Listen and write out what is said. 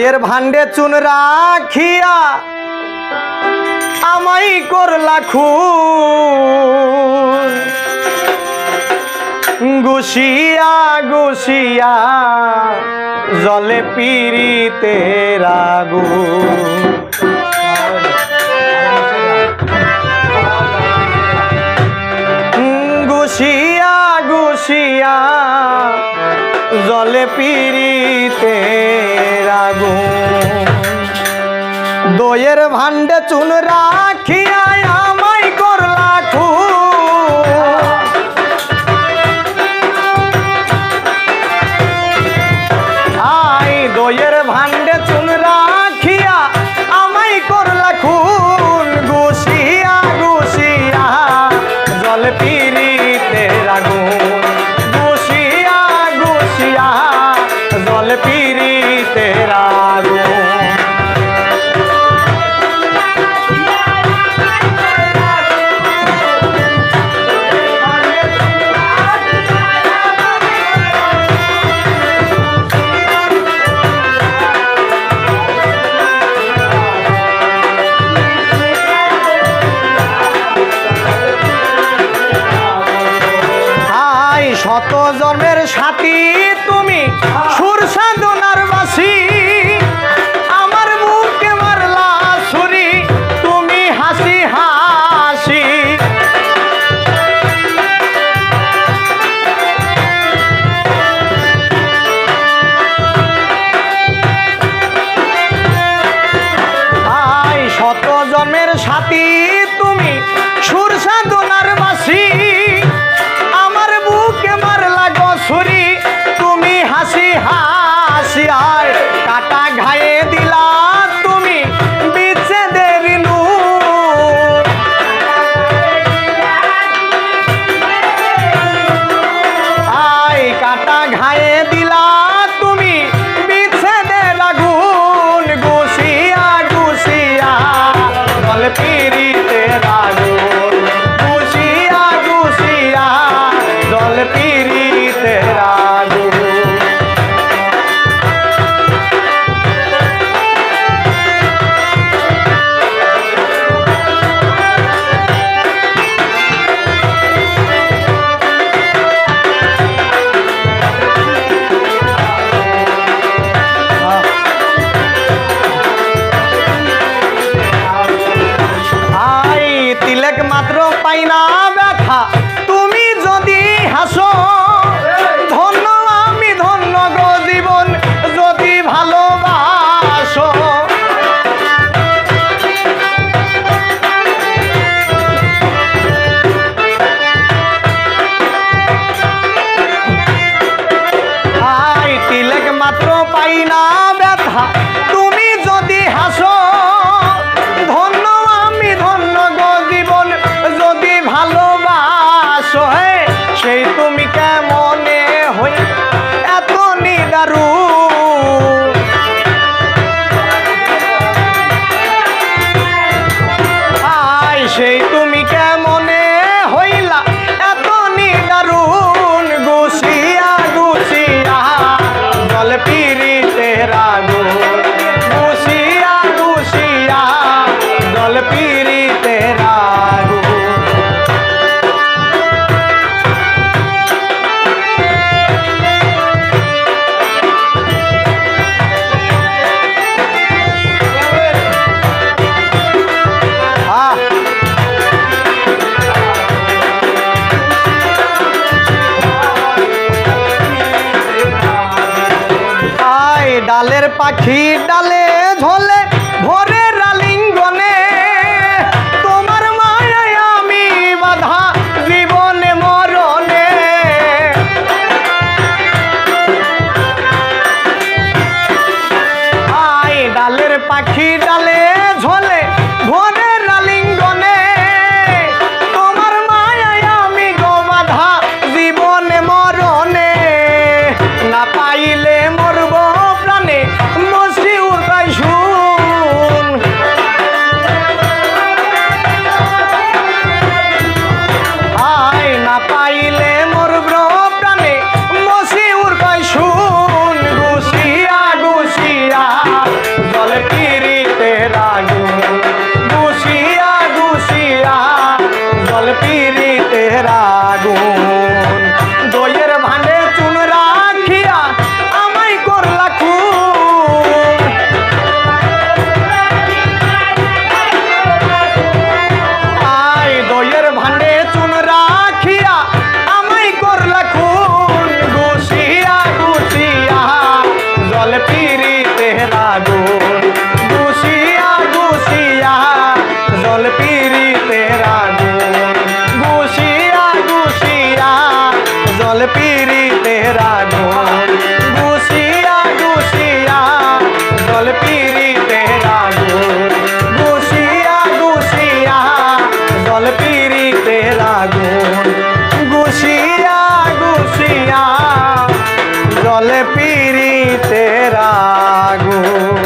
জয়ের ভান্ডে চুন রাখিয়া আমাই করলা খু গুসিয়া গুসিয়া জলে পিরিতে রাগুন। দয়ের ভান্ডে চুন রাখিয়া আমায় করলা খু। আই দয়ের ভান্ডে চুন রাখিয়া আমায় করলা খুন গুসিয়া গুসিয়া জল সাথী তুমি कौन पीरी तेरा गुरु तिलक मात्र पाइना व्यथा পাখি ডালে ঝোলে ভরে রালিঙ্গনে। তোমার মায় আমি বাধা জীবনে মরণে। আই ডালের পাখি ডালে পাগল পিরি তেহরা গুণ গুসিয়া গুসিয়া জল পিরি তেহরা গুণ গুসিয়া গুসিয়া জল পিরি তেহরা গুণ গুসিয়া গুসিয়া জল পিরি তেহরা গুণ গুসিয়া গুসিয়া জল পিরি তেহরা গুণ গুসিয়া গুসিয়া জল রাগো।